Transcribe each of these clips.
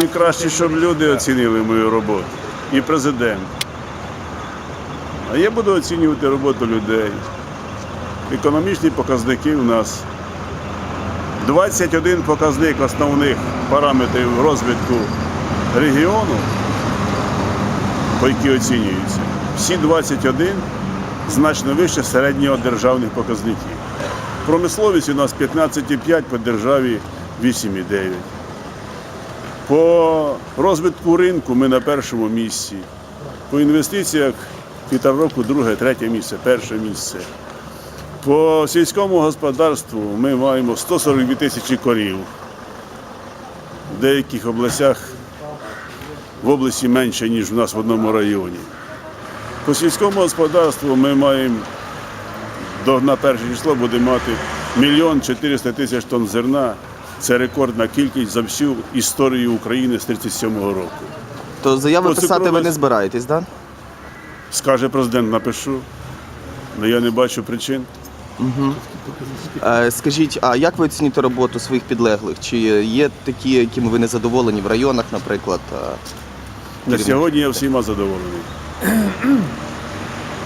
Мені краще, щоб люди оцінили мою роботу і президент. А я буду оцінювати роботу людей. Економічні показники у нас 21 показник основних параметрів розвитку регіону, по які оцінюються. Всі 21 значно вище середнього державних показників. Промисловість у нас 15,5 по державі 8,9. По розвитку ринку ми на першому місці. По інвестиціях півтора року друге, третє місце, перше місце. По сільському господарству ми маємо 142 тисячі корів. В деяких областях в області менше, ніж у нас в одному районі. По сільському господарству ми маємо до, на перше число будемо мати мільйон 400 тисяч тонн зерна. Це рекордна кількість за всю історію України з 37-го року. То заяви По писати ви не збираєтесь, так? Скаже президент, напишу. Але я не бачу причин. Да? Е, Скажіть, а як ви оцінюєте роботу своїх підлеглих? Чи є такі, якими ви не задоволені в районах, наприклад? е, На сьогодні я всіма задоволений.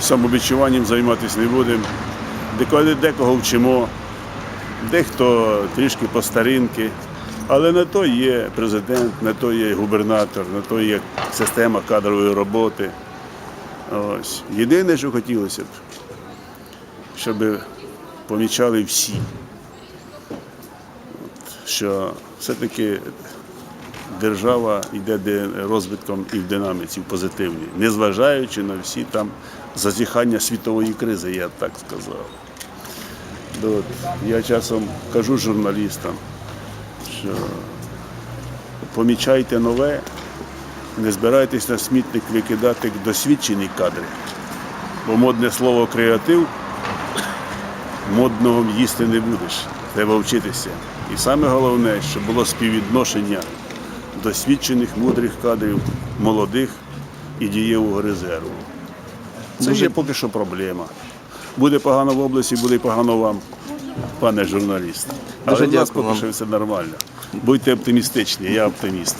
Самовідчуванням займатися не будемо. Деколи декого вчимо, дехто трішки по старинки. Але на то є президент, на то є губернатор, на то є система кадрової роботи. Ось. Єдине, що хотілося б, щоб помічали всі, От, що все-таки держава йде розвитком і в динаміці, в позитивній, незважаючи на всі там зазіхання світової кризи, я б так сказав. От, я часом кажу журналістам, що помічайте нове, не збирайтесь на смітник викидати досвідчені кадри. Бо модне слово креатив модного їсти не будеш. Треба вчитися. І саме головне, щоб було співвідношення досвідчених, мудрих кадрів, молодих і дієвого резерву. Це є поки що проблема. Буде погано в області, буде погано вам, пане журналіст. Але Дуже в нас дякую поки вам. що все нормально. Будьте оптимістичні, я оптиміст.